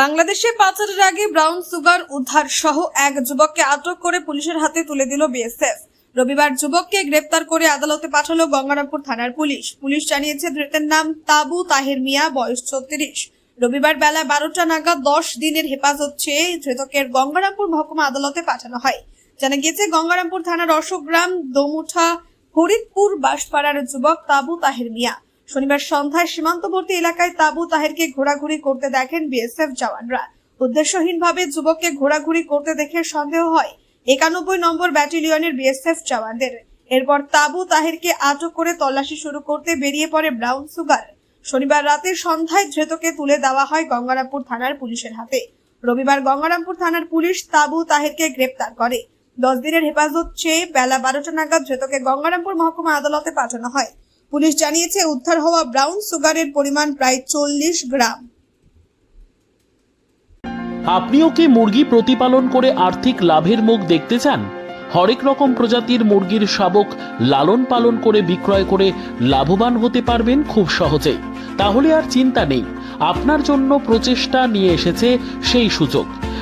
বাংলাদেশে পাচারের আগে ব্রাউন সুগার উদ্ধার সহ এক যুবককে আটক করে পুলিশের হাতে তুলে দিল বিএসএফ। রবিবার যুবককে গ্রেপ্তার করে আদালতে পাঠালো গঙ্গারামপুর থানার পুলিশ। পুলিশ জানিয়েছে, ধৃতের নাম তাবু তাহের মিয়া, বয়স ছত্রিশ। রবিবার বেলা বারোটা নাগাদ দশ দিনের হেফাজত চেয়ে ধৃতকের গঙ্গারামপুর মহকুমা আদালতে পাঠানো হয়। জানা গিয়েছে, গঙ্গারামপুর থানার অশোকগ্রাম দমুঠা, হরিদপুর বাসপাড়ার যুবক তাবু তাহের মিয়া। শনিবার সন্ধ্যায় সীমান্তবর্তী এলাকায় তাবু তাহেরকে ঘোরাঘুরি করতে দেখেন বিএসএফ জওয়ানরা। উদ্দেশ্যহীনভাবে যুবককে ঘোরাঘুরি করতে দেখে সন্দেহ হয় একানব্বই নম্বর ব্যাটালিয়নের বিএসএফ জওয়ানদের। এরপর তাবু তাহেরকে আটক করে তল্লাশি শুরু করতে বেরিয়ে পড়ে ব্রাউন সুগার। শনিবার রাতে সন্ধ্যায় ধৃতকে তুলে দেওয়া হয় গঙ্গারামপুর থানার পুলিশের হাতে। রবিবার গঙ্গারামপুর থানার পুলিশ তাবু তাহেরকে গ্রেপ্তার করে। দশ দিনের হেফাজত চেয়ে বেলা বারোটা নাগাদ ধৃতকে গঙ্গারামপুর মহকুমা আদালতে পাঠানো হয়। পুলিশ জানিয়েছে, উদ্ধার হওয়া ব্রাউন সুগারের পরিমাণ প্রায় চল্লিশ গ্রাম। আপনিও কি মুরগি প্রতিপালন করে আর্থিক লাভের মুখ দেখতে চান? হরেক রকম প্রজাতির মুরগির শাবক লালন পালন করে বিক্রয় করে লাভবান হতে পারবেন খুব সহজেই। তাহলে আর চিন্তা নেই, আপনার জন্য প্রচেষ্টা নিয়ে এসেছে সেই সুযোগ।